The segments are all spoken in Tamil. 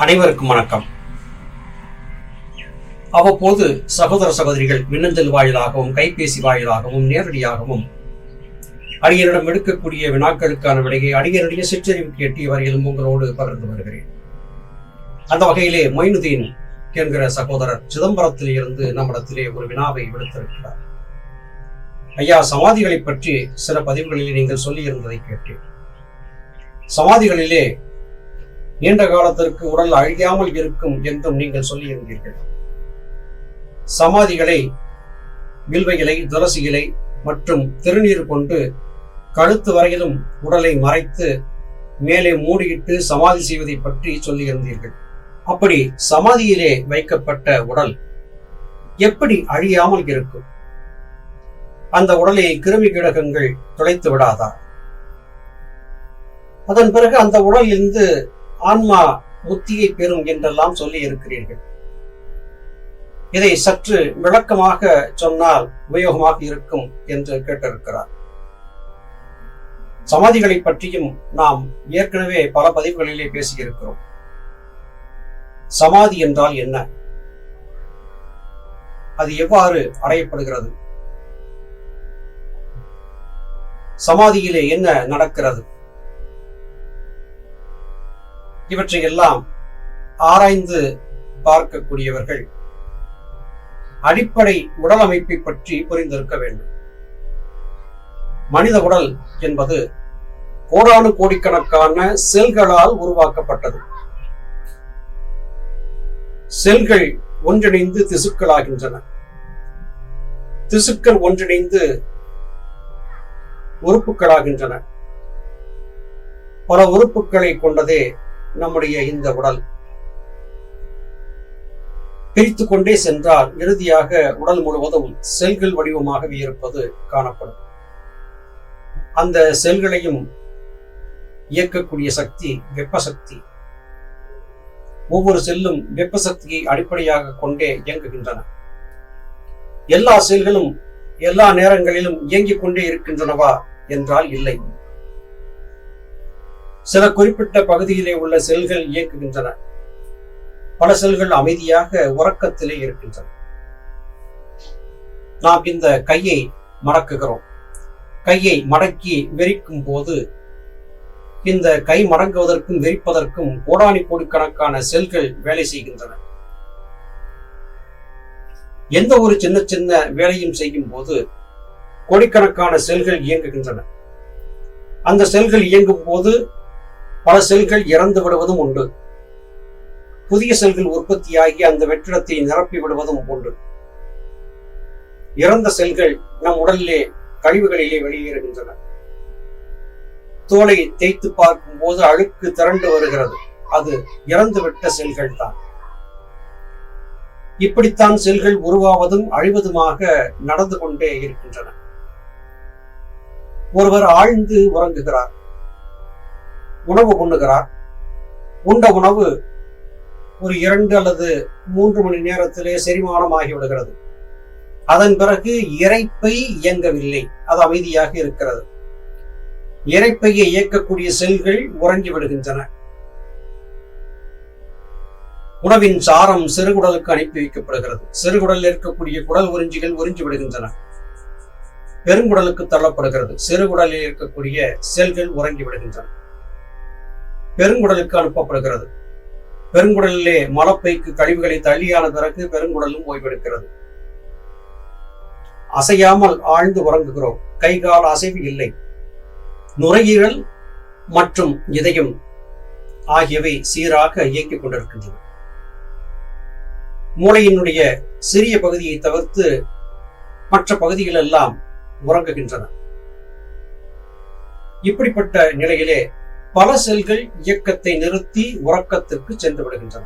அனைவருக்கும் வணக்கம். அவ்வப்போது சகோதர சகோதரிகள் மின்னஞ்சல் வாயிலாகவும் கைபேசி வாயிலாகவும் நேரடியாகவும் அடியரிடம் எடுக்கக்கூடிய வினாக்களுக்கான விடையை அடியருடைய சிற்றறிவுக்கு எட்டிய வரையிலும் உங்களோடு பகிர்ந்து வருகிறேன். அந்த வகையிலே மொய்னுதீன் என்கிற சகோதரர் சிதம்பரத்தில் இருந்து நம்மிடத்திலே ஒரு வினாவை விடுத்திருக்கிறார். ஐயா சமாதிகளை பற்றி சில பதிவுகளில் நீங்கள் சொல்லியிருந்ததை கேட்டேன். சமாதிகளிலே நீண்ட காலத்திற்கு உடல் அழியாமல் இருக்கும் என்றும் நீங்கள் சொல்லியிருந்தீர்கள். சமாதிகளை வில்வ இலை துளசி இலை மற்றும் திருநீர் கொண்டு கழுத்து வரையிலும் உடலை மறைத்து மேலே மூடியிட்டு சமாதி செய்வதை பற்றி சொல்லியிருந்தீர்கள். அப்படி சமாதியிலே வைக்கப்பட்ட உடல் எப்படி அழியாமல் இருக்கும்? அந்த உடலை கிருமி கிடகங்கள் துளைத்து விடாதா? அதன் பிறகு அந்த உடலிலிருந்து ஆன்மா முத்தியை பெறும் என்றெல்லாம் சொல்லி இருக்கிறீர்கள் இதை சற்று விளக்கமாக சொன்னால் உபயோகமாக இருக்கும் என்று கேட்டிருக்கிறார். சமாதிகளை பற்றியும் நாம் ஏற்கனவே பல பதிவுகளிலே பேசியிருக்கிறோம். சமாதி என்றால் என்ன? அது எவ்வாறு அடையப்படுகிறது? சமாதியிலே என்ன நடக்கிறது? இவற்றை எல்லாம் ஆராய்ந்து பார்க்கக்கூடியவர்கள் அடிப்படை உடல் அமைப்பை பற்றி புரிந்திருக்க வேண்டும். மனித உடல் என்பது கோடானு கோடிக்கணக்கான செல்களால் உருவாக்கப்பட்டது. செல்கள் ஒன்றிணைந்து திசுக்களாகின்றன. திசுக்கள் ஒன்றிணைந்து உறுப்புகளாகின்றன பல உறுப்புகளை கொண்டதே நம்முடைய இந்த உடல். பிரித்து கொண்டே சென்றால் இறுதியாக உடல் முழுவதும் செல்கள் வடிவமாகவே இருப்பது காணப்படும். அந்த செல்களையும் இயக்கக்கூடிய சக்தி வெப்ப சக்தி ஒவ்வொரு செல்லும் வெப்ப சக்தியை அடிப்படையாக கொண்டே இயங்குகின்றன. எல்லா செல்களும் எல்லா நேரங்களிலும் இயங்கிக் கொண்டே இருக்கின்றனவா? என்றால் இல்லை. சில குறிப்பிட்ட பகுதியிலே உள்ள செல்கள் இயக்குகின்றன பல செல்கள் அமைதியாக உறக்கத்திலே இருக்கின்றன. நாம் இந்த கையை மடக்குகிறோம். கையை மடக்கி வெறிக்கும் போது இந்த கை மடங்குவதற்கும் வெறிப்பதற்கும் கோடானி கோடிக்கணக்கான செல்கள் வேலை செய்கின்றன. எந்த ஒரு சின்ன சின்ன வேலையும் செய்யும் போது கோடிக்கணக்கான செல்கள் இயங்குகின்றன. அந்த செல்கள் இயங்கும் போது பல செல்கள் இறந்து விடுவதும் உண்டு. புதிய செல்கள் உற்பத்தியாகி அந்த வெற்றிடத்தை நிரப்பி விடுவதும் உண்டு. இறந்த செல்கள் நம் உடலிலே கழிவுகளிலே வெளியேறுகின்றன. தோலை தேய்த்து பார்க்கும் போது அழுக்கு திரண்டு வருகிறது. அது இறந்துவிட்ட செல்கள் தான் இப்படித்தான் செல்கள் உருவாவதும் அழிவதுமாக நடந்து கொண்டே இருக்கின்றன. ஒருவர் ஆழ்ந்து உறங்குகிறார். உணவு உண்ணுகிறார் உண்ட உணவு ஒரு இரண்டு அல்லது மூன்று மணி நேரத்திலே செரிமானம் ஆகிவிடுகிறது அதன் பிறகு இறைப்பை இயங்கவில்லை. அது அமைதியாக இருக்கிறது. இறைப்பையை இயக்கக்கூடிய செல்கள் உறங்கி விடுகின்றன. உணவின் சாரம் சிறுகுடலுக்கு அனுப்பி வைக்கப்படுகிறது. சிறுகுடலில் இருக்கக்கூடிய குடல் உறிஞ்சிகள் உறிஞ்சி விடுகின்றன. பெருங்குடலுக்கு தள்ளப்படுகிறது. சிறுகுடலில் இருக்கக்கூடிய செல்கள் உறங்கி விடுகின்றன. பெருங்குடலுக்கு அனுப்பப்படுகிறது. பெருங்குடலிலே மலப்பைக்கு கழிவுகளை தள்ளியான பிறகு பெருங்குடலும் ஓய்வெடுக்கிறது. அசையாமல் ஆழ்ந்து உறங்குகிறோம். கை கால் அசைவு இல்லை. நுரையீரல் மற்றும் இதயம் ஆகியவை சீராக இயங்கிக் கொண்டிருக்கின்றன. மூளையினுடைய சிறிய பகுதியை தவிர்த்து மற்ற பகுதிகள் எல்லாம் உறங்குகின்றன. இப்படிப்பட்ட நிலையிலே பல செல்கள் இயக்கத்தை நிறுத்தி உறக்கத்திற்கு சென்று விடுகின்றன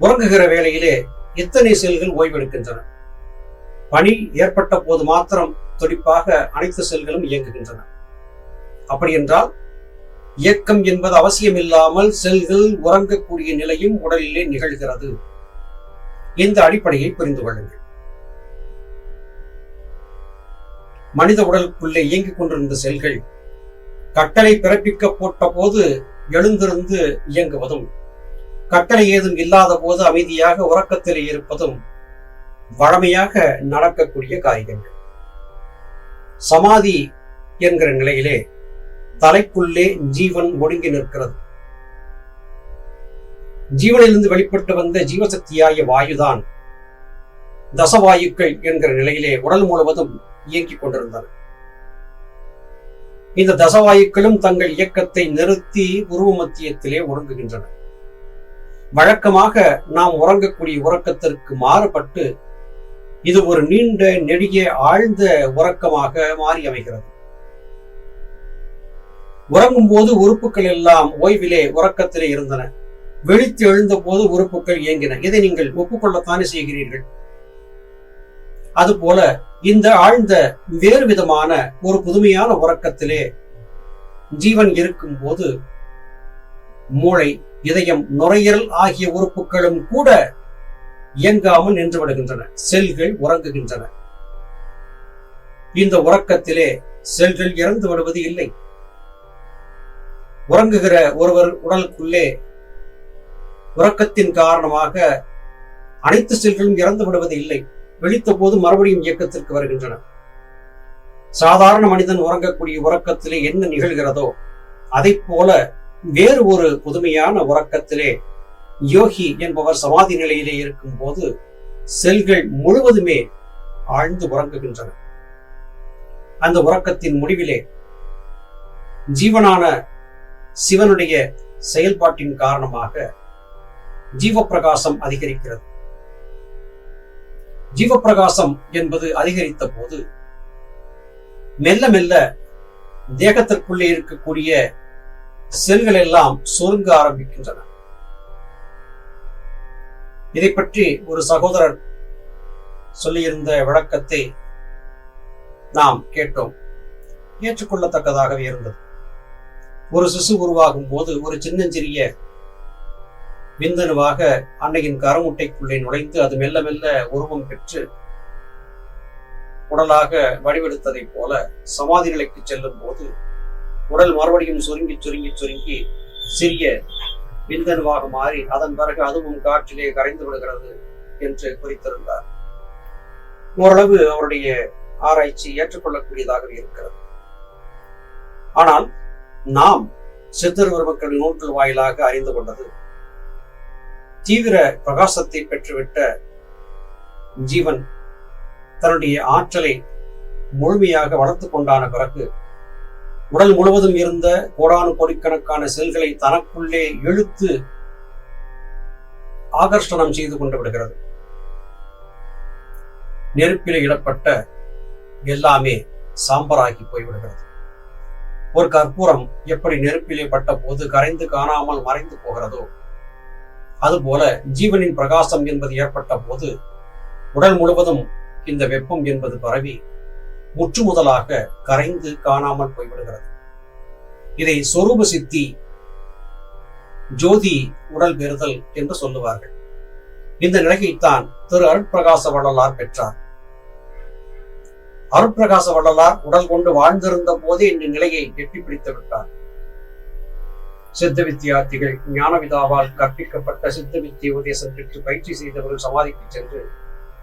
உறங்குகிற வேளையிலே எத்தனை செல்கள் ஓய்வெடுக்கின்றன. பணி ஏற்பட்ட போது மாத்திரம் துடிப்பாக அனைத்து செல்களும் இயங்குகின்றன. அப்படி என்றால் இயக்கம் என்பது அவசியமில்லாமல் செல்கள் உறங்கக்கூடிய நிலையும் உடலிலே நிகழ்கிறது. இந்த அடிப்படையை புரிந்து கொள்ளுங்கள். மனித உடலுக்குள்ளே இயங்கிக் கொண்டிருந்த செல்கள் கட்டளை பிறப்பிக்க போட்ட போது எழுந்திருந்து இயங்குவதும் கட்டளை ஏதும் இல்லாத போது அமைதியாக உறக்கத்தில் இருப்பதும் வழமையாக நடக்கக்கூடிய காரியங்கள். சமாதி என்கிற நிலையிலே தலைக்குள்ளே ஜீவன் ஒடுங்கி நிற்கிறது. ஜீவனிலிருந்து வெளிப்பட்டு வந்த ஜீவசக்தியாய வாயுதான் தசவாயுக்கள் என்கிற நிலையிலே உடல் முழுவதும் இயங்கிக் கொண்டிருந்தன. இந்த தசவாயுக்களும் தங்கள் இயக்கத்தை நிறுத்தி உருவ மத்தியத்திலே ஒடுங்குகின்றன. வழக்கமாக நாம் உறங்கக்கூடிய உறக்கத்திற்கு மாறுபட்டு இது ஒரு நீண்ட நெடிய ஆழ்ந்த உறக்கமாக மாறி அமைகிறது உறங்கும் போது உறுப்புகள் எல்லாம் ஓய்விலே உறக்கத்திலே இருந்தன. விழித்து எழுந்த போது உறுப்புகள் இயங்கின. இதை நீங்கள் ஒப்புக்கொள்ளத்தானே செய்கிறீர்கள்? அது போல இந்த ஆழ்ந்த வேறு விதமான ஒரு புதுமையான உறக்கத்திலே ஜீவன் இருக்கும் போது மூளை இதயம் நுரையீரல் ஆகிய உறுப்புகளும் கூட இயங்காமல் நின்று விடுகின்றன. செல்கள் உறங்குகின்றன. இந்த உறக்கத்திலே செல்கள் இறந்து விடுவது இல்லை. உறங்குகிற ஒருவர் உடலுக்குள்ளே உறக்கத்தின் காரணமாக அனைத்து செல்களும் இறந்து விடுவது இல்லை. விழித்த போது மறுபடியும் இயக்கத்திற்கு வருகின்றன. சாதாரண மனிதன் உறங்கக்கூடிய உறக்கத்திலே என்ன நிகழ்கிறதோ அதை போல வேறு ஒரு புதுமையான உறக்கத்திலே யோகி என்பவர் சமாதி நிலையிலே இருக்கும் போது செல்கள் முழுவதுமே ஆழ்ந்து உறங்குகின்றன. அந்த உறக்கத்தின் முடிவிலே ஜீவனான சிவனுடைய செயல்பாட்டின் காரணமாக ஜீவப்பிரகாசம் அதிகரிக்கிறது. ஜீவப்பிரகாசம் என்பது அதிகரித்த போது மெல்ல மெல்ல தேகத்திற்குள்ளே இருக்கக்கூடிய செல்கள் எல்லாம் சுருங்க ஆரம்பிக்கின்றன. இதை பற்றி ஒரு சகோதரர் சொல்லியிருந்த விளக்கத்தை நாம் கேட்டோம். ஏற்றுக்கொள்ளத்தக்கதாகவே இருந்தது. ஒரு சிசு உருவாகும் போது ஒரு சின்னஞ்சிறிய விந்தணுவாக அன்னையின் கரமுட்டைக்குள்ளே நுழைந்து அது மெல்ல மெல்ல உருவம் பெற்று உடலாக வடிவெடுத்ததை போல சமாதி நிலைக்கு செல்லும் போது உடல் மறுபடியும் சுருங்கி சுருங்கி சுருங்கி சிறிய விந்தணுவாக மாறி அதன் பிறகு அதுவும் காற்றிலே கரைந்து விடுகிறது என்று குறித்திருந்தார். ஓரளவு அவருடைய ஆராய்ச்சி ஏற்றுக்கொள்ளக்கூடியதாக இருக்கிறது. ஆனால் நாம் சித்தர் மக்கள் நூல்கள் வாயிலாக அறிந்து கொண்டது தீவிர பிரகாசத்தை பெற்றுவிட்ட ஜீவன் தன்னுடைய ஆற்றலை முழுமையாக வளர்த்து கொண்டான பிறகு உடல் முழுவதும் இருந்த கோடானு கோடிக்கணக்கான செல்களை தனக்குள்ளே இழுத்து ஆகர்ஷணம் செய்து கொண்டு விடுகிறது. நெருப்பில் இடப்பட்ட எல்லாமே சாம்பராகி போய்விடுகிறது. ஒரு கற்பூரம் எப்படி நெருப்பிலே பட்ட போது கரைந்து காணாமல் மறைந்து போகிறதோ அதுபோல ஜீவனின் பிரகாசம் என்பது ஏற்பட்ட போது உடல் முழுவதும் இந்த வெப்பம் என்பது பரவி முற்று முதலாக கரைந்து காணாமல் போய்விடுகிறது. இதை சொரூப சித்தி ஜோதி உடல் பெறுதல் என்று சொல்லுவார்கள். இந்த நிலையைத்தான் திரு அருட்பிரகாச வள்ளலார் பெற்றார். அருட்பிரகாச வள்ளலார் உடல் கொண்டு வாழ்ந்திருந்த போதே இந்த நிலையை எட்டி பிடித்து விட்டார். சித்த வித்தியார்த்திகள் ஞானவிதாவால் கற்பிக்கப்பட்ட சித்த வித்திய உபதேசம் பெற்று பயிற்சி செய்தவர்கள் சமாதிக்கு சென்று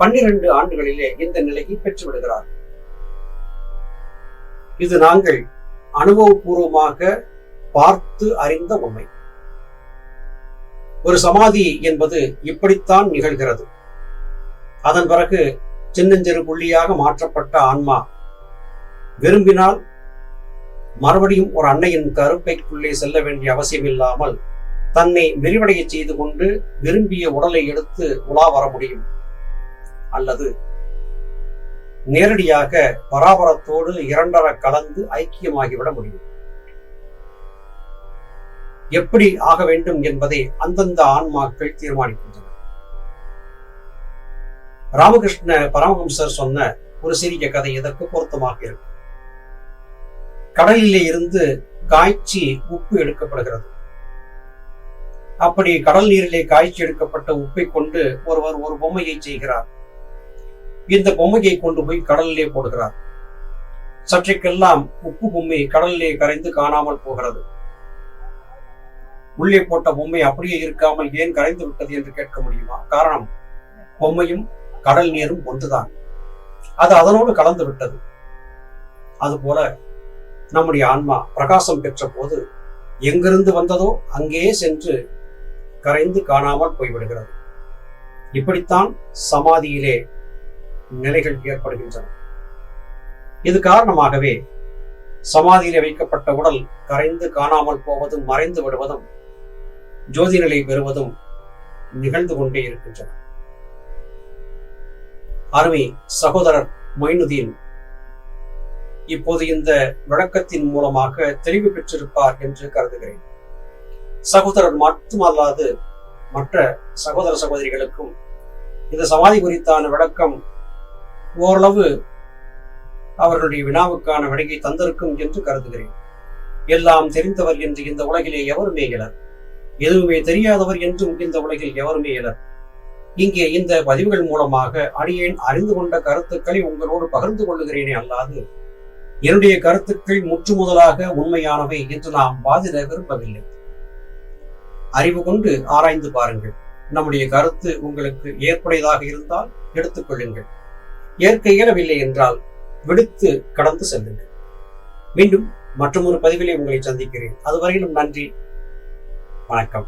பன்னிரண்டு ஆண்டுகளிலே இந்த நிலையை பெற்று விடுகிறார் இது நாங்கள் அனுபவபூர்வமாக பார்த்து அறிந்த உண்மை. ஒரு சமாதி என்பது இப்படித்தான் நிகழ்கிறது. அதன் பிறகு சின்னஞ்சிறு புள்ளியாக மாற்றப்பட்ட ஆன்மா விரும்பினால் மறுபடியும் ஒரு அன்னையின் கருப்பைக்குள்ளே செல்ல வேண்டிய அவசியம் இல்லாமல் தன்னை விரிவடைய செய்து கொண்டு விரும்பிய உடலை எடுத்து உலா வர முடியும். அல்லது நேரடியாக பராபரத்தோடு இரண்டர கலந்து ஐக்கியமாகிவிட முடியும். எப்படி ஆக வேண்டும் என்பதை அந்தந்த ஆன்மாக்கள் தீர்மானிக்கின்றன ராமகிருஷ்ண பரமஹம்சர் சொன்ன ஒரு சிறிய கதை இதற்கு பொருத்தமாக இருக்கும் கடலிலே இருந்து காய்ச்சி உப்பு எடுக்கப்படுகிறது. அப்படி கடல் நீரிலே காய்ச்சி எடுக்கப்பட்ட உப்பை கொண்டு ஒருவர் ஒரு பொம்மையை செய்கிறார். இந்த பொம்மையை கொண்டு போய் கடலிலே போடுகிறார். சற்றைக்கெல்லாம் உப்பு பொம்மை கடலிலே கரைந்து காணாமல் போகிறது. உள்ளே போட்ட பொம்மை அப்படியே இருக்காமல் ஏன் கரைந்து விட்டது என்று கேட்க முடியுமா? காரணம் பொம்மையும் கடல் நீரும் ஒன்றுதான். அது அதனோடு கலந்து விட்டது. அதுபோல நம்முடைய ஆன்மா பிரகாசம் பெற்ற போது எங்கிருந்து வந்ததோ அங்கே சென்று கரைந்து காணாமல் போய்விடுகிறது. இப்படித்தான் சமாதியிலே நிலைகள் ஏற்படுகின்றன. இது காரணமாகவே சமாதியிலே வைக்கப்பட்ட உடல் கரைந்து காணாமல் போவதும் மறைந்து விடுவதும் ஜோதி நிலை பெறுவதும் நிகழ்ந்து கொண்டே இருக்கின்றன. அருமை சகோதரர் மொயினுதீன் இப்போது இந்த விளக்கத்தின் மூலமாக தெளிவு பெற்றிருப்பார் என்று கருதுகிறேன். சகோதரர் மட்டுமல்லாது மற்ற சகோதர சகோதரிகளுக்கும் இந்த சமாதி குறித்தான விளக்கம் ஓரளவு அவர்களுடைய வினாவுக்கான விடையை தந்திருக்கும் என்று கருதுகிறேன். எல்லாம் தெரிந்தவர் என்று இந்த உலகிலே எவருமே இலர் எதுவுமே தெரியாதவர் என்றும் இந்த உலகில் எவருமே இலர் இங்கே இந்த பதிவுகள் மூலமாக அடியேன் அறிந்து கொண்ட கருத்துக்களை உங்களோடு பகிர்ந்து கொள்ளுகிறேனே அல்லாது என்னுடைய கருத்துக்கள் முற்று முதலாக உண்மையானவை என்று நாம் வாதிட விரும்பவில்லை. அறிவு கொண்டு ஆராய்ந்து பாருங்கள். நம்முடைய கருத்து உங்களுக்கு ஏற்புடையதாக இருந்தால் எடுத்துக்கொள்ளுங்கள் ஏற்க இயலவில்லை என்றால் விடுத்து கடந்து செல்லுங்கள். மீண்டும் மற்றொரு பதிவிலே உங்களை சந்திக்கிறேன். அதுவரையிலும் நன்றி. வணக்கம்.